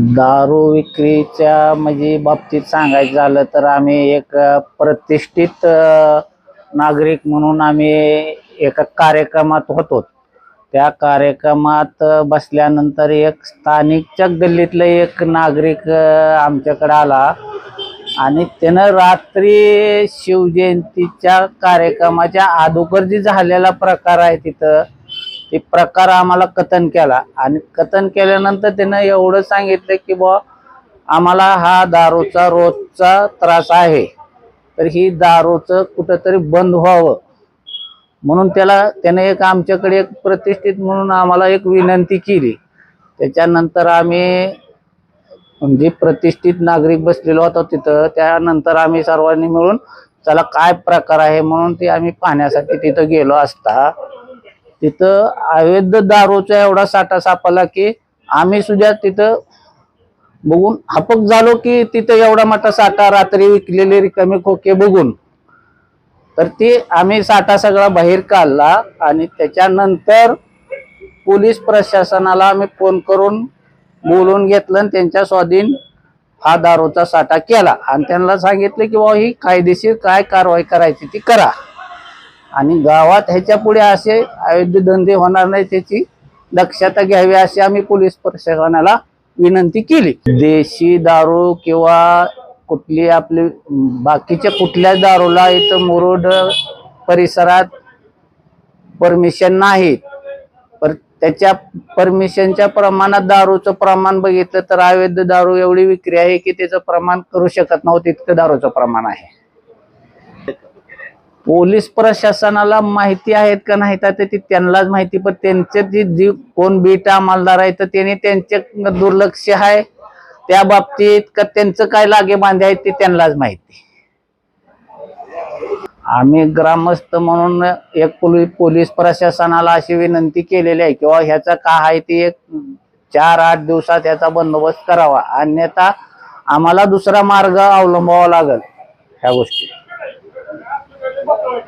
दारू विक्रीच्या म्हणजे बाबतीत सांगायचं झालं तर आम्ही एक प्रतिष्ठित नागरिक म्हणून आम्ही एका कार्यक्रमात होतो. त्या कार्यक्रमात बसल्यानंतर एक स्थानिकच्या गल्लीतलं एक नागरिक आमच्याकडे आला आणि त्यानं रात्री शिवजयंतीच्या कार्यक्रमाच्या अगोदर जी झालेला प्रकार आहे तिथं. ते प्रकार आम्हाला कथन केला. आणि कथन केल्यानंतर त्यानं एवढं सांगितलं की बुवा आम्हाला हा दारूचा रोजचा त्रास आहे. तर ही दारूचं कुठंतरी बंद व्हावं. म्हणून त्याला त्याने एक आमच्याकडे एक प्रतिष्ठित म्हणून आम्हाला एक विनंती केली. त्याच्यानंतर आम्ही म्हणजे प्रतिष्ठित नागरिक बसलेलो होतो तिथं. त्यानंतर आम्ही सर्वांनी मिळून त्याला काय प्रकार आहे? म्हणून ते आम्ही पाहण्यासाठी तिथं गेलो असता. तिथं अवैध दारूचा एवढा साठा सापडला की आम्ही सुद्धा तिथं बघून हपक झालो की तिथं एवढा मोठा साठा रात्री विकलेले रिकामे खोके बघून. तर ते आम्ही साठा सगळा बाहेर काढला आणि त्याच्यानंतर पोलीस प्रशासनाला आम्ही फोन करून बोलून घेतलं आणि त्यांच्या स्वाधीन हा दारूचा साठा केला. आणि त्यांना सांगितलं की बाबा ही कायदेशीर काय कारवाई करायची ती करा. आणि गावात ह्याच्या पुढे असे अयोध्या धंदे होणार नाही त्याची दक्षता घ्यावी अशी आम्ही पोलीस प्रशासनाला विनंती केली. देशी दारू किंवा कुठली आपली बाकीच्या कुठल्याच दारूला इथं मुरुड परिसरात परमिशन नाही. पर त्याच्या परमिशनच्या प्रमाणात दारूचं प्रमाण बघितलं तर अवैध दारू एवढी विक्री आहे की त्याचं प्रमाण करू शकत नव्हतं इतकं दारूचं प्रमाण आहे. पोलीस प्रशासनाला माहिती आहेत का नाही तर ती त्यांनाच माहिती पण त्यांचे जी जी कोण बीटा मालदार आहे तर त्यांनी त्यांचे दुर्लक्ष आहे. त्या बाबतीत का त्यांचं काय लागे बांधे आहेत ते त्यांनाच माहिती. आम्ही ग्रामस्थ म्हणून एक पोलीस पोलीस प्रशासनाला अशी विनंती केलेली आहे किंवा ह्याचा का आहे ते एक चार आठ दिवसात ह्याचा बंदोबस्त करावा. अन्यथा आम्हाला दुसरा मार्ग अवलंबावा लागेल ह्या गोष्टी.